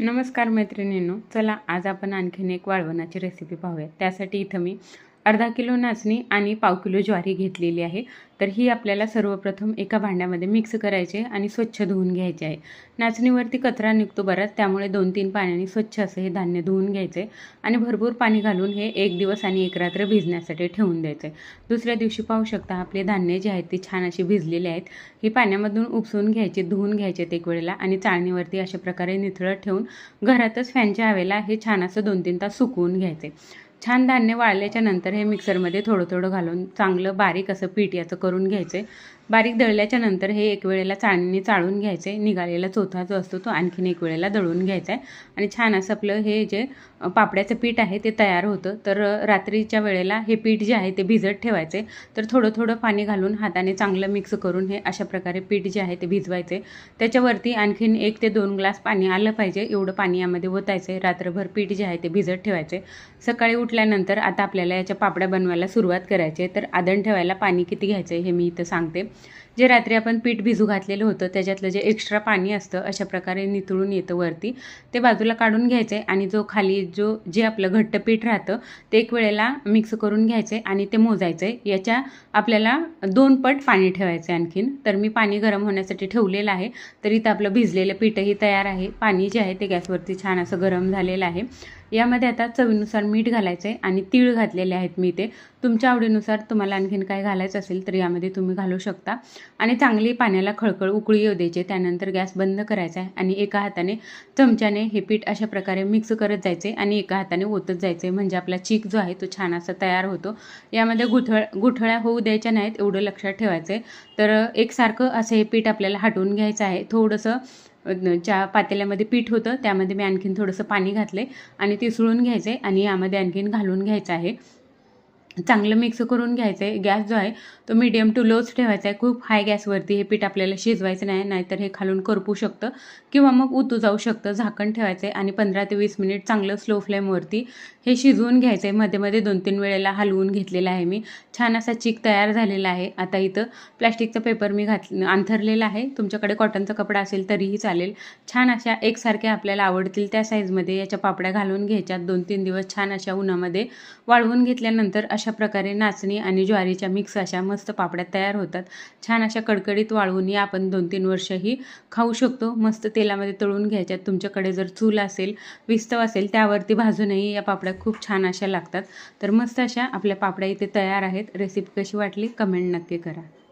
नमस्कार मैत्रिणींनो चला आज आपण आणखीन एक वाळवणाची रेसिपी पाहूया त्यासाठी इथं मी अर्धा किलो नाचणी आणि पाव किलो ज्वारी घेतलेली आहे. तर ही आपल्याला सर्वप्रथम एका भांड्यामध्ये मिक्स करायचे आणि स्वच्छ धुवून घ्यायचे आहे. नाचणीवरती कचरा निघतो बराच त्यामुळे दोन तीन पाण्याने स्वच्छ असं हे धान्य धुवून घ्यायचे आणि भरपूर पाणी घालून हे एक दिवस आणि एक रात्र भिजण्यासाठी ठेवून द्यायचे. दुसऱ्या दिवशी पाहू शकता आपले धान्य जे आहेत ते छान असे भिजलेले आहेत. ही पाण्यामधून उपसून घ्यायचे धुवून घ्यायचे एक वेळेला आणि चाळणीवरती अशा प्रकारे निथळत ठेवून घरातच फॅनच्या हवेला हे छान असं दोन तीन तास सुकवून घ्यायचे. छान धान्य वाळल्याच्या नंतर हे मिक्सरमध्ये थोडं थोडं घालून चांगलं बारीक असं पीठ याचं करून घ्यायचं आहे बारीक दळल्याच्या नंतर हे एक वेळेला चाळणीने चाळून घ्यायचे. निघालेला चोथा जो असतो तो आणखीन एक वेळेला दळून घ्यायचा आहे. आणि छान असं आपलं हे जे पापड्याचं पीठ आहे ते तयार होतं. तर रात्रीच्या वेळेला हे पीठ जे आहे ते भिजत ठेवायचे. तर थोडं थोडं पाणी घालून हाताने चांगलं मिक्स करून हे अशा प्रकारे पीठ जे आहे ते भिजवायचे. त्याच्यावरती आणखीन एक ते दोन ग्लास पाणी आलं पाहिजे. एवढं पाणी यामध्ये ओतायचं. रात्रभर पीठ जे आहे ते भिजत ठेवायचे. सकाळी उठल्यानंतर आता आपल्याला याच्या पापड्या बनवायला सुरुवात करायची तर आदण ठेवायला पाणी किती घ्यायचं आहे हे मी इथं सांगते. जे रात्री आपण पीठ भिजू घातलेलं होतं त्याच्यातलं जे एक्स्ट्रा पाणी असतं अशा प्रकारे नितळून येतं वरती. ते बाजूला काढून घ्यायचं आहे आणि जो खाली जो जे आपलं घट्ट पीठ राहतं ते एक वेळेला मिक्स करून घ्यायचं आहे आणि ते मोजायचं आहे याच्या आपल्याला दोन पट पाणी ठेवायचं आहे आणखीन. तर मी पाणी गरम होण्यासाठी ठेवलेलं आहे. तर इथं आपलं भिजलेलं पीठही तयार आहे. पाणी जे आहे ते गॅसवरती छान असं गरम झालेलं आहे. यामध्ये आता चवीनुसार मीठ घालायचं आहे आणि तीळ घातलेले आहेत मी ते तुमच्या आवडीनुसार तुम्हाला आणखीन काय घालायचं असेल तर यामध्ये तुम्ही घालू शकता. आणि चांगली पाण्याला खळखळ उकळी येऊ द्यायचे त्यानंतर गॅस बंद करायचा आहे आणि एका हाताने चमच्याने हे पीठ अशा प्रकारे मिक्स करत जायचे आणि एका हाताने ओतत जायचे. म्हणजे आपला चीक जो आहे तो छान असा तयार होतो. यामध्ये गुठळ गुठळ्या होऊ द्यायच्या नाहीत एवढं लक्षात ठेवायचं आहे तर एकसारखं असं हे पीठ आपल्याला हटवून घ्यायचं आहे. थोडंसं ज्या पातेल्यामध्ये पीठ होतं त्यामध्ये मी आणखीन थोडंसं पाणी घातलं आहे आणि ते सुळून घ्यायचे आणि यामध्ये आणखीन घालून घ्यायचं आहे. चांगलं मिक्स करून घ्यायचं आहे. गॅस जो आहे तो मीडियम टू लोच ठेवायचा आहे. खूप हाय गॅसवरती हे पीठ आपल्याला शिजवायचं नाही नाहीतर हे खालून करपू शकतं किंवा मग उतू जाऊ शकतं. झाकण ठेवायचं आहे आणि पंधरा ते वीस मिनिट चांगलं स्लो फ्लेमवरती हे शिजवून घ्यायचं आहे. मध्ये मध्ये दोन तीन वेळेला हलवून घेतलेलं आहे मी. छान असा चिक तयार झालेला आहे. आता इथं प्लॅस्टिकचा पेपर मी घात अंथरलेला आहे. तुमच्याकडे कॉटनचा कपडा असेल तरीही चालेल. छान अशा एकसारख्या आपल्याला आवडतील त्या साईजमध्ये याच्या पापड्या घालून घ्यायच्यात. दोन तीन दिवस छान अशा उन्हामध्ये वाळवून घेतल्यानंतर अशा अशा प्रकारे नाचणी आणि ज्वारीच्या मिक्स अशा मस्त पापड्या तयार होतात. छान अशा कडकडीत वाळवून या आपण दोन तीन वर्षही खाऊ शकतो. मस्त तेलामध्ये तळून घ्यायच्यात तुमच्याकडे जर चूल असेल विस्तव असेल त्यावरती भाजूनही या पापड्या खूप छान अशा लागतात. तर मस्त अशा आपल्या पापड्या इथे तयार आहेत. रेसिपी कशी वाटली? कमेंट नक्की करा.